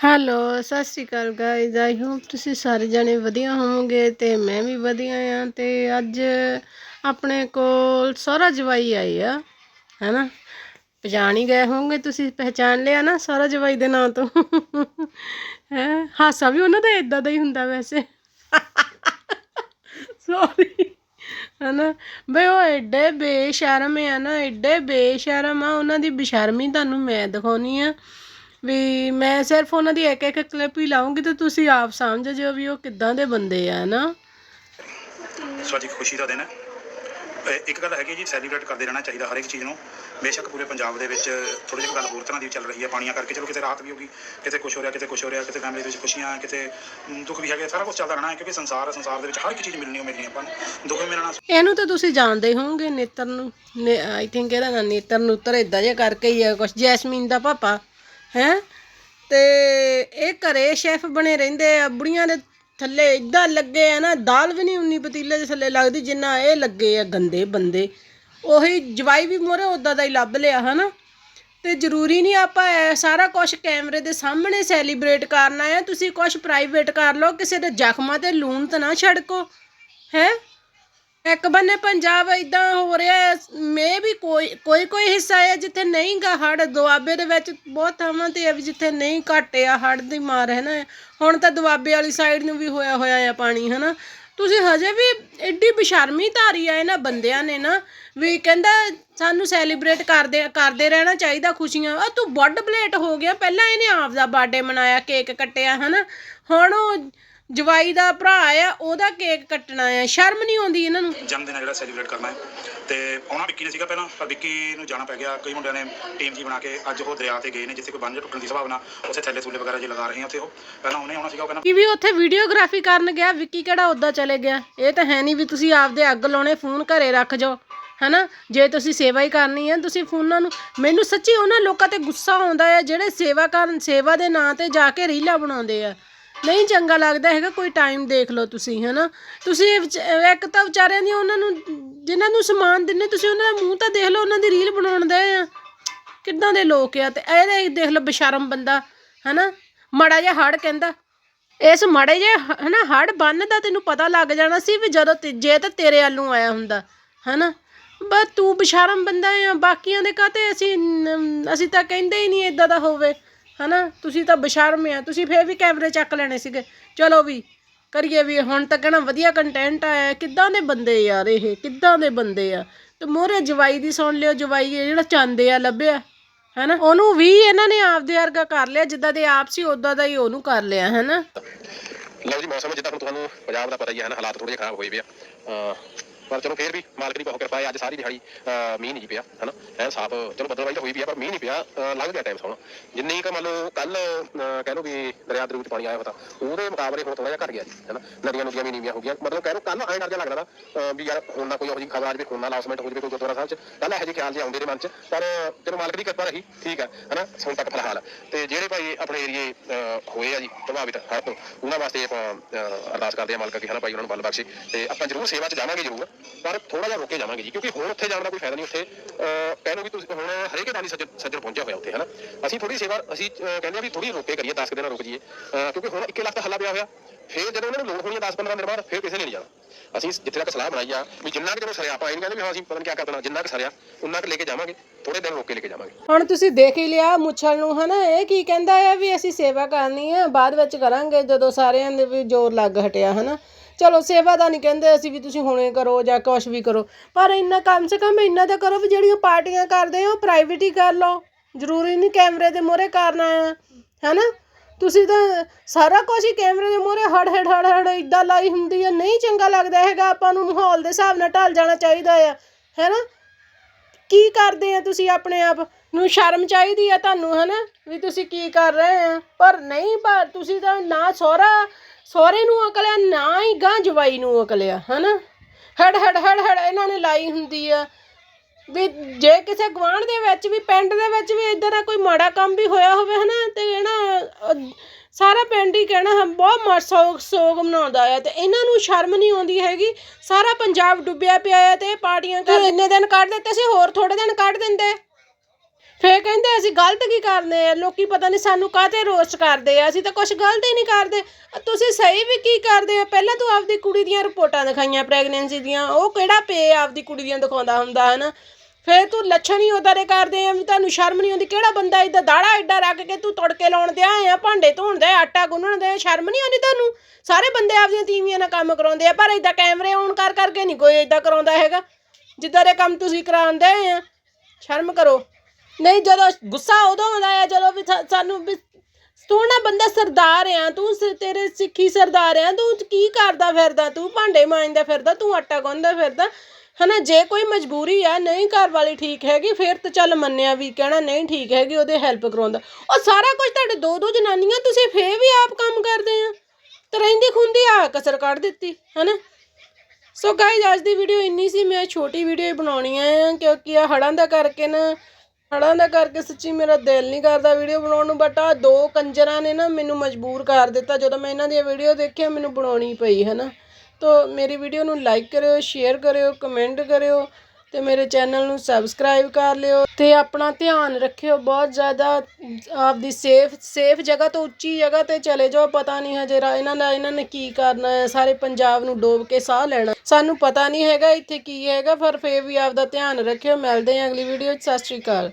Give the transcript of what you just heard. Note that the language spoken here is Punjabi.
ਹੈਲੋ, ਸਤਿ ਸ਼੍ਰੀ ਅਕਾਲ ਗਾਇਜ਼ ਆਈ ਹੋਪ ਤੁਸੀਂ ਸਾਰੇ ਜਣੇ ਵਧੀਆ ਹੋਵੋਗੇ ਤੇ ਮੈਂ ਵੀ ਵਧੀਆ ਆ ਤੇ ਅੱਜ ਆਪਣੇ ਕੋਲ ਸਹੁਰਾ ਜਵਾਈ ਆਈ ਆ, ਹੈਨਾ? ਪਛਾਣ ਹੀ ਗਏ ਹੋਵੋਗੇ ਤੁਸੀਂ ਪਹਿਚਾਨ ਲਿਆ ਨਾ ਸਹੁਰਾ ਜਵਾਈ ਦੇ ਨਾਂ ਤੋਂ। ਹੈ, ਹਾਸਾ ਵੀ ਉਹਨਾਂ ਦਾ ਇਦਾਂ ਦਾ ਹੀ ਹੁੰਦਾ ਵੈਸੇ। ਸੌਰੀ ਹਨਾ? ਬਈ ਉਹ ਐਡੇ ਬੇਸ਼ਰਮ ਆ ਨਾ, ਐਡੇ ਬੇਸ਼ਰਮ ਆ, ਉਹਨਾਂ ਦੀ ਬੇਸ਼ਰਮੀ ਤੁਹਾਨੂੰ ਮੈਂ ਦਿਖਾਉਣੀ ਆ। ਵੀ ਮੈਂ ਸਿਰਫ ਉਹਨਾਂ ਦੀ ਇੱਕ ਇੱਕ ਕਲਿੱਪ ਹੀ ਲਾਉਂਗੀ ਤੇ ਤੁਸੀਂ ਆਪ ਸਮਝ ਜਿਓ ਵੀ ਉਹ ਕਿੱਦਾਂ ਦੇ ਬੰਦੇ ਆ ਨਾ ਸੋ ਅੱਜ ਇੱਕ ਖੁਸ਼ੀ ਦਾ ਦਿਨ ਹੈ। ਇੱਕ ਗੱਲ ਹੈਗੀ ਜੀ ਸੈਲੀਬ੍ਰੇਟ ਕਰਦੇ ਰਹਿਣਾ ਚਾਹੀਦਾ ਹਰ ਇੱਕ ਚੀਜ਼ ਨੂੰ। ਬੇਸ਼ੱਕ ਪੂਰੇ ਪੰਜਾਬ ਦੇ ਵਿੱਚ ਥੋੜੀ ਜਿਹੀ ਗੱਲ ਹੋਰ ਤਰ੍ਹਾਂ ਦੀ ਚੱਲ ਰਹੀ ਹੈ ਪਾਣੀਆਂ ਕਰਕੇ। ਚਲੋ ਕਿਤੇ ਰਾਤ ਵੀ ਹੋਗੀ ਕਿਤੇ ਕੁਝ ਹੋ ਰਿਹਾ ਕਿਤੇ ਕੁਝ ਹੋ ਰਿਹਾ ਕਿਤੇ ਫੈਮਿਲੀ ਦੇ ਵਿੱਚ ਖੁਸ਼ੀਆਂ ਕਿਤੇ ਦੁੱਖ ਵੀ ਹੈਗੇ ਸਾਰਾ ਕੁਝ ਚੱਲਦਾ ਰਹਿਣਾ ਹੈ ਕਿਉਂਕਿ ਸੰਸਾਰ ਹੈ ਸੰਸਾਰ ਦੇ ਵਿੱਚ ਹਰ ਇੱਕ ਚੀਜ਼ ਮਿਲਣੀ ਹੋ ਮਿਲਣੀ ਆਪਾਂ ਨੂੰ। ਦੁੱਖ ਵੀ ਮਿਲਣਾ। ਇਹਨੂੰ ਤਾਂ ਤੁਸੀਂ ਜਾਣਦੇ ਹੋਵੋਗੇ ਨੇਤਰ ਨੂੰ ਆਈ ਥਿੰਕ ਇਹਦਾ ਨਾਂ ਨੇਤਰ ਨੂਤਰ ਇਦਾਂ ਜਿਹਾ ਕਰਕੇ ਹੀ ਆ ਕੁਛ। ਜੈਸਮੀਨ ਦਾ ਪਾਪਾ। ਹੈ ਤੇ ਇਹ ਘਰੇ ਸ਼ੈਫ ਬਣੇ ਰਹਿੰਦੇ ਆ, ਬੁੜੀਆਂ ਦੇ ਥੱਲੇ ਇਦਾਂ ਲੱਗੇ ਆ ਨਾ, ਦਾਲ ਵੀ ਨਹੀਂ ਉਨੀ ਪਤੀਲੇ ਦੇ ਥੱਲੇ ਲੱਗਦੀ ਜਿੰਨਾ ਇਹ ਲੱਗੇ ਆ ਗੰਦੇ ਬੰਦੇ। ਉਹੀ ਜਵਾਈ ਵੀ ਮੋਰੇ ਉਦਾਂ ਦਾ ਹੀ ਲੱਭ ਲਿਆ, ਹਨਾ? ਤੇ ਜ਼ਰੂਰੀ ਨਹੀਂ ਆਪਾਂ ਇਹ ਸਾਰਾ ਕੁਝ ਕੈਮਰੇ ਦੇ ਸਾਹਮਣੇ ਸੈਲੀਬ੍ਰੇਟ ਕਰਨਾ ਹੈ ਤੁਸੀਂ ਕੁਝ ਪ੍ਰਾਈਵੇਟ ਕਰ ਲਓ, ਕਿਸੇ ਦੇ ਜ਼ਖਮਾਂ ਤੇ ਲੂਣ ਤਾਂ ਨਾ ਛੜਕੋ, ਹੈ? ਇੱਕ ਬੰਨੇ ਪੰਜਾਬ ਇਦਾਂ ਹੋ ਰਿਹਾ ਹੈ ਮੇ ਵੀ ਕੋਈ ਕੋਈ ਕੋਈ ਹਿੱਸਾ ਹੈ ਜਿੱਥੇ ਨਹੀਂ ਗਾ ਹੜ ਦੁਆਬੇ ਦੇ ਵਿੱਚ ਬਹੁਤ ਥਾਵਾਂ ਤੇ ਹੈ ਵੀ ਜਿੱਥੇ ਨਹੀਂ ਘੱਟ ਆ ਹੜ ਦੀ ਮਾਰ, ਹੈ ਨਾ? ਹੁਣ ਤਾਂ ਦੁਆਬੇ ਵਾਲੀ ਸਾਈਡ ਨੂੰ ਵੀ ਹੋਇਆ ਹੋਇਆ ਆ ਪਾਣੀ ਹਨਾ ਤੁਸੀਂ ਹਜੇ ਵੀ ਐਡੀ ਬਿਸ਼ਰਮੀ ਧਾਰੀ ਆ ਇਹਨਾਂ ਬੰਦਿਆਂ ਨੇ ਨਾ, ਵੀ ਕਹਿੰਦਾ ਸਾਨੂੰ ਸੈਲੀਬ੍ਰੇਟ ਕਰਦੇ ਕਰਦੇ ਰਹਿਣਾ ਚਾਹੀਦਾ ਖੁਸ਼ੀਆਂ। ਆ ਤੂੰ ਵੱਡ ਬਲੇਟ ਹੋ ਗਿਆ, ਪਹਿਲਾਂ ਇਹਨੇ ਆਪ ਦਾ ਬਰਥਡੇ ਮਨਾਇਆ ਕੇਕ ਕੱਟਿਆ ਹਨਾ ਹੁਣ ਉਹ ਜਵਾਈ ਦਾ ਭਰਾ ਆ ਉਹਦਾ ਕੇਕ ਕੱਟਣਾ ਆ। ਸ਼ਰਮ ਨਹੀਂ ਆਉਂਦੀ ਇਹਨਾਂ ਨੂੰ। ਜਨਮ ਦਿਨ ਜਿਹੜਾ ਸੈਲੀਬ੍ਰੇਟ ਕਰਨਾ ਹੈ। ਤੇ ਆਉਣਾ ਵਿੱਕੀ ਨੇ ਸੀਗਾ ਪਹਿਲਾਂ ਪਰ ਵਿੱਕੀ ਨੂੰ ਜਾਣਾ ਪੈ ਗਿਆ। ਕਈ ਮੁੰਡਿਆਂ ਨੇ ਟੀਮ ਜੀ ਬਣਾ ਕੇ ਅੱਜ ਉਹ ਦਰਿਆ ਤੇ ਗਏ ਨੇ ਜਿੱਥੇ ਕੋਈ ਬੰਨ ਟੁੱਟਣ ਦੀ ਸੰਭਾਵਨਾ ਉੱਥੇ ਥੈਲੇ ਥੂਲੇ ਵਗੈਰਾ ਜੇ ਲਗਾ ਰਹੇ ਆ ਉੱਥੇ ਉਹ। ਪਹਿਲਾਂ ਉਹਨੇ ਆਉਣਾ ਸੀਗਾ ਉਹ ਕਹਿੰਦਾ ਕਿ ਵੀ ਉੱਥੇ ਵੀਡੀਓਗ੍ਰਾਫੀ ਕਰਨ ਗਿਆ ਵਿੱਕੀ ਕਿਹੜਾ ਉੱਦਾਂ ਚਲੇ ਗਿਆ? ਇਹ ਤਾਂ ਹੈ ਨਹੀਂ ਵੀ ਤੁਸੀਂ ਆਪਦੇ ਅੱਗ ਲਾਉਣੇ ਫੋਨ ਘਰੇ ਰੱਖ ਜਾਓ ਹਨਾ? ਜੇ ਤੁਸੀਂ ਸੇਵਾ ਹੀ ਕਰਨੀ ਹੈ ਤੁਸੀਂ ਫੋਨਾਂ ਨੂੰ ਮੈਨੂੰ ਸੱਚੀ ਉਹਨਾਂ ਲੋਕਾਂ ਤੇ ਗੁੱਸਾ ਆਉਂਦਾ ਹੈ ਜਿਹੜੇ ਸੇਵਾ ਕਰਨ ਸੇਵਾ ਦੇ ਨਾਂ ਤੇ ਜਾ ਕੇ ਰੀਲਾਂ ਬਣਾਉਂਦੇ ਆ। ਨਹੀਂ ਚੰਗਾ ਲੱਗਦਾ ਹੈਗਾ, ਕੋਈ ਟਾਈਮ ਦੇਖ ਲਓ ਤੁਸੀਂ, ਹਨਾ? ਤੁਸੀਂ ਇਹ ਵਿਚ- ਇੱਕ ਤਾਂ ਵਿਚਾਰਿਆਂ ਦੀ ਉਹਨਾਂ ਨੂੰ, ਜਿਨ੍ਹਾਂ ਨੂੰ ਸਮਾਨ ਦਿੰਦੇ ਤੁਸੀਂ, ਉਹਨਾਂ ਦਾ ਮੂੰਹ ਤਾਂ ਦੇਖ ਲਓ, ਉਹਨਾਂ ਦੀ ਰੀਲ ਬਣਾਉਣ ਦੇ ਆ। ਕਿੱਦਾਂ ਦੇ ਲੋਕ ਆ ਤੇ ਇਹਦੇ ਦੇਖ ਲਓ ਬਸ਼ਰਮ ਬੰਦਾ, ਹਨਾ? ਮੜਾ ਜਿਹਾ ਹੜ ਕਹਿੰਦਾ। ਇਸ ਮੜੇ ਜੇ ਹਨਾ ਹੜ ਬੰਨ ਦਾ ਤੈਨੂੰ ਪਤਾ ਲੱਗ ਜਾਣਾ ਸੀ ਵੀ ਜਦੋਂ ਤੇ- ਜੇ ਤਾਂ ਤੇਰੇ ਵੱਲੋਂ ਆਇਆ ਹੁੰਦਾ, ਹਨਾ? ਬਸ ਤੂੰ ਬਸ਼ਰਮ ਬੰਦਾ ਆ, ਬਾਕੀਆਂ ਦੇ ਕਾਤੇ ਅਸੀਂ ਨ- ਅਸੀਂ ਤਾਂ ਕਹਿੰਦੇ ਹੀ ਨਹੀਂ ਇਦਾਂ ਦਾ ਹੋਵੇ। ਹਨਾ? ਤੁਸੀਂ ਤਾਂ ਬਿਸ਼ਰਮ ਆ। ਤੁਸੀਂ ਫੇਰ ਵੀ ਕੈਮਰੇ ਚੱਕ ਲੈਣੇ ਸੀਗੇ। ਚਲੋ ਵੀ, ਕਰੀਏ ਵੀ ਹੁਣ ਤਾਂ ਕਹਿਣਾ ਵਧੀਆ ਕੰਟੈਂਟ ਆਇਆ ਕਿੱਦਾਂ ਦੇ ਬੰਦੇ ਯਾਰ ਇਹ? ਕਿੱਦਾਂ ਦੇ ਬੰਦੇ ਆ? ਤੇ ਮੋਹਰੇ ਜਵਾਈ ਦੀ ਸੁਣ ਲਿਓ, ਜਵਾਈ ਇਹ ਜਿਹੜਾ ਚਾਂਦੇ ਆ, ਲੱਭਿਆ। ਹੈਨਾ? ਉਹਨੂੰ ਵੀ ਇਹਨਾਂ ਨੇ ਆਪਦੇ ਵਰਗਾ ਕਰ ਲਿਆ, ਜਿੱਦਾਂ ਦੇ ਆਪ ਸੀ ਉਦਾਂ ਦਾ ਹੀ ਉਹਨੂੰ ਕਰ ਲਿਆ, ਹੈਨਾ? ਲਓ ਜੀ, ਮੌਸਮ ਜਿੱਦਾਂ ਹੁਣ ਤੁਹਾਨੂੰ ਪੰਜਾਬ ਦਾ ਪਤਾ ਹੀ ਹੈ ਨਾ ਹਾਲਾਤ ਥੋੜੇ ਜਿਹੇ ਖਰਾਬ ਹੋਏ ਪਏ ਆ। ਪਰ ਚਲੋ ਫੇਰ ਵੀ ਮਾਲਕ ਦੀ ਬਹੁਤ ਕਿਰਪਾ ਹੈ ਅੱਜ ਸਾਰੀ ਦਿਹਾੜੀ ਅਹ ਮੀਂਹ ਨਹੀਂ ਜੀ ਪਿਆ ਹਨਾ? ਐ ਸਾਫ਼ ਚਲੋ ਬੱਦਲਵਾਈ ਤਾਂ ਹੋਈ ਪਈ ਆ ਪਰ ਮੀਂਹ ਨਹੀਂ ਪਿਆ ਅਹ ਲੰਘ ਗਿਆ ਟਾਈਮ ਸੋਹਣਾ ਜਿੰਨੀ ਕੁ ਮੰਨ ਲਓ ਕੱਲ ਕਹਿ ਲਓ ਵੀ ਦਰਿਆ ਦਰੂ ਚ ਪਾਣੀ ਆਇਆ ਹੋਤਾ ਉਹਦੇ ਮੁਕਾਬਲੇ ਹੁਣ ਥੋੜਾ ਜਿਹਾ ਘਟ ਗਿਆ ਜੀ ਹਨਾ? ਨਦੀਆਂ ਨਦੀਆਂ ਵੀ ਨੀਵੀਆਂ ਹੋ ਗਈਆਂ। ਮਤਲਬ ਕਹਿ ਲਓ ਕੱਲ ਐਂ ਡਰ ਜਿਹਾ ਲੱਗਦਾ ਤਾ ਵੀ ਯਾਰ ਹੁਣ ਨਾ ਕੋਈ ਉਹੋ ਜਿਹੀ ਖਬਰ ਆ ਜਾਵੇ ਖੂਨ ਨਾਲ ਲਾਸਮੈਂਟ ਹੋ ਜਾਵੇ ਕੋਈ ਗੁਰਦੁਆਰਾ ਸਾਹਿਬ ਚ ਕੱਲ ਇਹੋ ਜਿਹੇ ਖਿਆਲ ਜੇ ਆਉਂਦੇ ਨੇ ਮਨ ਚ ਪਰ ਚਲੋ ਮਾਲਕ ਦੀ ਕਿਰਪਾ ਰਹੀ ਠੀਕ ਹੈ ਹਨਾ? ਹੁਣ ਤੱਕ ਫਿਲਹਾਲ। ਤੇ ਜਿਹੜੇ ਭਾਈ ਆਪਣੇ ਏਰੀਏ ਹੋਏ ਆ ਜੀ ਪ੍ਰਭਾਵਿਤ ਹੜ੍ਹ ਤੋਂ ਉਹਨਾਂ ਵਾਸਤੇ ਆਪਾਂ ਅਹ, ਅਰਦਾਸ ਕਰਦੇ ਆ ਮਾਲਕ ਅੱਗੇ ਹਨਾ ਭਾਈ ਉਹਨਾਂ ਨੂੰ ਬਲ ਬਖਸ਼ੇ। ਤੇ ਆਪਾਂ ਜ਼ਰੂਰ ਸੇਵਾ 'ਚ ਜਾਵਾਂਗੇ ਜ਼ਰੂਰ। ਪਰ ਥੋੜਾ ਜਿਹਾ ਰੁਕੇ ਜਾਵਾਂਗੇ ਜੀ, ਕਿਉਂਕਿ ਹੁਣ ਉੱਥੇ ਜਾਣ ਦਾ ਕੋਈ ਫਾਇਦਾ ਨਹੀਂ ਉੱਥੇ। ਕਹਿ ਲਓ ਵੀ ਤੁਸੀਂ, ਹੁਣ ਹਰੇਕ ਦਾਨੀ ਸੱਜਣ ਸੱਜਣ ਪਹੁੰਚਿਆ ਹੋਇਆ ਉੱਥੇ, ਹਨਾ? ਅਸੀਂ ਥੋੜੀ ਸੇਵਾ, ਅਸੀਂ ਕਹਿੰਦੇ ਆ ਵੀ ਥੋੜੀ ਰੁਕੇ ਕਰੀਏ 10 ਦਿਨਾਂ ਰੁਕ ਜਾਈਏ। ਕਿਉਂਕਿ ਹੁਣ 1 ਲੱਖ ਦਾ ਹੱਲਾ ਪਿਆ ਹੋਇਆ। ਫਿਰ ਜਦੋਂ ਉਹਨਾਂ ਨੂੰ ਲੋੜ ਹੋਣੀ 10 15 ਦਿਨ ਬਾਅਦ, ਫਿਰ ਕਿਸੇ ਨੇ ਨਹੀਂ ਜਾਣਾ। ਅਸੀਂ ਜਿੱਥੇ ਤੱਕ ਸਲਾਹ ਬਣਾਈ ਆ, ਵੀ ਜਿੰਨਾ ਕਿ ਜਦੋਂ ਸਰਿਆ, ਆਪਾਂ ਇਹ ਕਹਿੰਦੇ ਵੀ ਹਾਂ, ਅਸੀਂ ਪਤਾ ਨਹੀਂ ਕੀ ਕਰ ਦੇਣਾ ਜਿੰਨਾ ਕਿ ਸਰਿਆ, ਉਨਾ ਕਿ ਲੈ ਕੇ ਜਾਵਾਂਗੇ ਥੋੜੇ ਦਿਨ ਰੁਕ ਕੇ ਲੈ ਕੇ ਜਾਵਾਂਗੇ। ਹੁਣ ਤੁਸੀਂ ਦੇਖ ਹੀ ਲਿਆ ਮੁੱਛਲ ਨੂੰ, ਹਨਾ? ਇਹ ਕੀ ਕਹਿੰਦਾ ਹੈ ਵੀ ਅਸੀਂ ਸੇਵਾ ਕਰਨੀ ਹੈ ਬਾਅਦ ਵਿੱਚ ਕਰਾਂਗੇ ਜਦੋਂ ਸਾਰਿਆਂ ਦੇ ਵੀ ਜ਼ੋਰ ਲੱਗ ਹਟਿਆ, ਹਨਾ? ਚਲੋ ਸੇਵਾ ਦਾ ਨਹੀਂ ਕਹਿੰਦੇ ਅਸੀਂ ਵੀ ਤੁਸੀਂ ਹੁਣੇ ਕਰੋ ਜਾਂ ਕੁਛ ਵੀ ਕਰੋ। ਪਰ ਇੰਨਾ ਕਮ ਸੇ ਕਮ ਇੰਨਾ ਤਾਂ ਕਰੋ ਵੀ ਜਿਹੜੀਆਂ ਪਾਰਟੀਆਂ ਕਰਦੇ ਹੋ ਪ੍ਰਾਈਵੇਟ ਹੀ ਕਰ ਲਓ। ਜ਼ਰੂਰੀ ਨਹੀਂ ਕੈਮਰੇ ਦੇ ਮੂਹਰੇ ਕਰਨਾ ਹੈ ਹਨਾ? ਤੁਸੀਂ ਤਾਂ ਸਾਰਾ ਕੁਝ ਹੀ ਕੈਮਰੇ ਦੇ ਮੂਹਰੇ ਹੜ ਹੜ ਹੜ ਹੜ ਇਦਾਂ ਲਾਈ ਹੁੰਦੀ ਹੈ ਨਹੀਂ ਚੰਗਾ ਲੱਗਦਾ ਹੈਗਾ, ਆਪਾਂ ਨੂੰ ਮਾਹੌਲ ਦੇ ਹਿਸਾਬ ਨਾਲ ਢਲ ਜਾਣਾ ਚਾਹੀਦਾ ਆ, ਹੈਨਾ? ਕੀ ਕਰਦੇ ਆ ਤੁਸੀਂ ਆਪਣੇ ਆਪ? ਨੂੰ ਸ਼ਰਮ ਚਾਹੀਦੀ ਆ ਤੁਹਾਨੂੰ ਹਨਾ? ਵੀ ਤੁਸੀਂ ਕੀ ਕਰ ਰਹੇ ਆ? ਪਰ ਨਹੀਂ ਪਰ ਤੁਸੀਂ ਤਾਂ ਨਾ ਸਹੁਰਾ ਸਹੁਰੇ ਨੂੰ ਅਕਲਿਆ ਨਾ ਹੀ ਗਾਂ ਜਵਾਈ ਨੂੰ ਅਕਲਿਆ ਹਨਾ? ਹੜ ਹੜ ਹੜ ਹੜ ਇਹਨਾਂ ਨੇ ਲਾਈ ਹੁੰਦੀ ਆ। ਵੀ ਜੇ ਕਿਸੇ ਗਵਾਂਢ ਦੇ ਵਿੱਚ ਵੀ ਪਿੰਡ ਦੇ ਵਿੱਚ ਵੀ ਇਦਾਂ ਦਾ ਕੋਈ ਮਾੜਾ ਕੰਮ ਵੀ ਹੋਇਆ ਹੋਵੇ ਹਨਾ? ਤੇ ਨਾ ਅਹ, ਸਾਰਾ ਪਿੰਡ ਹੀ ਕਹਿਣਾ ਹਾਂ, ਬਹੁਤ ਮਾ ਸੋਗ ਸੋਗ ਮਨਾਉਂਦਾ ਆ ਤੇ ਇਹਨਾਂ ਨੂੰ ਸ਼ਰਮ ਨਹੀਂ ਆਉਂਦੀ ਹੈਗੀ। ਸਾਰਾ ਪੰਜਾਬ ਡੁੱਬਿਆ ਪਿਆ ਆ ਤੇ ਇਹ ਪਾਰਟੀਆਂ ਕਰ ਇੰਨੇ ਦਿਨ ਕੱਢ ਦਿੱਤੇ ਸੀ ਹੋਰ ਥੋੜੇ ਦਿਨ ਕੱਢ ਦਿੰਦੇ। ਫੇਰ ਕਹਿੰਦੇ ਅਸੀਂ ਗਲਤ ਕੀ ਕਰਨੇ ਆ? ਲੋਕੀ ਪਤਾ ਨਹੀਂ ਸਾਨੂੰ ਕਾਹਤੇ ਰੋਸਟ ਕਰਦੇ ਆ? ਅਸੀਂ ਤਾਂ ਕੁਝ ਗਲਤ ਹੀ ਨਹੀਂ ਕਰਦੇ। ਤੁਸੀਂ ਸਹੀ ਵੀ ਕੀ ਕਰਦੇ ਆ? ਪਹਿਲਾਂ ਤੂੰ ਆਪਦੀ ਕੁੜੀ ਦੀਆਂ ਰਿਪੋਰਟਾਂ ਦਿਖਾਈਆਂ, ਪ੍ਰੈਗਨੈਂਸੀ ਦੀਆਂ। ਉਹ ਕਿਹੜਾ ਪੇ ਆਪਦੀ ਕੁੜੀ ਦੀਆਂ ਦਿਖਾਉਂਦਾ ਹੁੰਦਾ, ਹਨਾ? ਫੇਰ ਤੂੰ ਲੱਛਣ ਹੀ ਉਦਾਂ ਦੇ ਕਰਦੇ ਆ ਵੀ ਤੁਹਾਨੂੰ ਸ਼ਰਮ ਨਹੀਂ ਆਉਂਦੀ? ਕਿਹੜਾ ਬੰਦਾ ਇਦਾਂ ਦਾੜਾ ਐਡਾ ਰੱਖ ਕੇ ਤੂੰ ਤੜਕੇ ਲਾਉਣ ਦੇ ਆਏ ਆ, ਭਾਂਡੇ ਧੋਣ ਦੇ ਆਟਾ ਗੁੰਨਣ ਦੇ ਸ਼ਰਮ ਨਹੀਂ ਆਉਂਦੀ ਤੁਹਾਨੂੰ? ਸਾਰੇ ਬੰਦੇ ਆਪਦੀਆਂ ਤੀਵੀਆਂ ਨਾਲ ਕੰਮ ਕਰਾਉਂਦੇ ਆ, ਪਰ ਇਦਾਂ ਕੈਮਰੇ ਔਨ ਕਰ ਕਰਕੇ ਨਹੀਂ ਕੋਈ ਇਦਾਂ ਕਰਾਉਂਦਾ ਹੈਗਾ। ਜਿੱਦਾਂ ਦੇ ਕੰਮ ਤੁਸੀਂ ਕਰਾਉਂਦੇ ਆ, ਸ਼ਰਮ ਕਰੋ। ਨਹੀਂ, ਜਦੋਂ ਗੁੱਸਾ ਉਦੋਂ ਆਉਂਦਾ ਹੈ ਜਦੋਂ ਵੀ ਸਾ- ਸਾਨੂੰ ਵੀ ਤੂੰ ਨਾ ਬੰਦਾ ਸਰਦਾਰ ਆ, ਤੂੰ ਸ- ਤੇਰੇ ਸਿੱਖੀ ਸਰਦਾਰ ਆ, ਤੂੰ ਕੀ ਕਰਦਾ ਫਿਰਦਾ, ਤੂੰ ਭਾਂਡੇ ਮਾਂਜਦਾ ਫਿਰਦਾ, ਤੂੰ ਆਟਾ ਗੁੰਨਦਾ ਫਿਰਦਾ, ਹਨਾ, ਜੇ ਕੋਈ ਮਜਬੂਰੀ ਆ, ਨਹੀਂ ਘਰ ਵਾਲੀ ਠੀਕ ਹੈਗੀ, ਫਿਰ ਤਾਂ ਚੱਲ ਮੰਨਿਆ ਵੀ, ਕਹਿਣਾ ਨਹੀਂ ਠੀਕ ਹੈਗੀ, ਉਹਦੇ ਹੈਲਪ ਕਰਾਉਂਦਾ। ਉਹ ਸਾਰਾ ਕੁਝ ਤੁਹਾਡੇ ਦੋ ਦੋ ਜਨਾਨੀਆਂ, ਤੁਸੀਂ ਫੇਰ ਵੀ ਆਪ ਕੰਮ ਕਰਦੇ ਆ। ਤੇ ਰਹਿੰਦੀ ਖੁੰਦੀ ਆ, ਕਸਰ ਕੱਢ ਦਿੱਤੀ, ਹਨਾ। ਸੋ ਗਾਇਜ਼ ਅੱਜ ਦੀ ਵੀਡੀਓ ਇੰਨੀ ਸੀ, ਮੈਂ ਛੋਟੀ ਵੀਡੀਓ ਬਣਾਉਣੀ ਆ, ਕਿਉਂਕਿ ਆ ਹੜਾਂ ਦਾ ਕਰਕੇ ਨਾ ਹੜਾਂ ਦਾ ਕਰਕੇ ਸੱਚੀ ਮੇਰਾ ਦਿਲ ਨਹੀਂ ਕਰਦਾ ਵੀਡੀਓ ਬਣਾਉਣ ਨੂੰ ਬਟ ਆ ਦੋ ਕੰਜਰਾਂ ਨੇ ਨਾ ਮੈਨੂੰ ਮਜਬੂਰ ਕਰ ਦਿੱਤਾ। ਜਦੋਂ ਮੈਂ ਇਹਨਾਂ ਦੀਆਂ ਵੀਡੀਓ ਦੇਖਿਆ, ਮੈਨੂੰ ਬਣਾਉਣੀ ਪਈ ਹੈ ਨਾ ਤੋ ਮੇਰੀ ਵੀਡੀਓ ਨੂੰ ਲਾਈਕ ਕਰਿਓ ਸ਼ੇਅਰ ਕਰਿਓ ਕਮੈਂਟ ਕਰਿਓ। ਤੇ ਮੇਰੇ ਚੈਨਲ ਨੂੰ ਸਬਸਕ੍ਰਾਈਬ ਕਰ ਲਿਓ ਤੇ ਆਪਣਾ ਧਿਆਨ ਰੱਖਿਓ ਬਹੁਤ ਜ਼ਿਆਦਾ, ਆਪਦੀ ਸੇਫ ਸੇਫ ਜਗ੍ਹਾ ਤੋਂ ਉੱਚੀ ਜਗ੍ਹਾ ਤੇ ਚਲੇ ਜਾਓ, ਪਤਾ ਨਹੀਂ ਹਜੇ ਇਹਨਾਂ ਦਾ, ਇਹਨਾਂ ਨੇ ਕੀ ਕਰਨਾ ਹੈ, ਸਾਰੇ ਪੰਜਾਬ ਨੂੰ ਡੋਬ ਕੇ ਸਾਹ ਲੈਣਾ। ਸਾਨੂੰ ਪਤਾ ਨਹੀਂ ਹੈਗਾ ਇੱਥੇ ਕੀ ਹੈਗਾ, ਪਰ ਫੇਰ ਵੀ ਆਪਦਾ ਧਿਆਨ ਰੱਖਿਓ, ਮਿਲਦੇ ਹਾਂ ਅਗਲੀ ਵੀਡੀਓ 'ਚ, ਸਤਿ ਸ਼੍ਰੀ ਅਕਾਲ।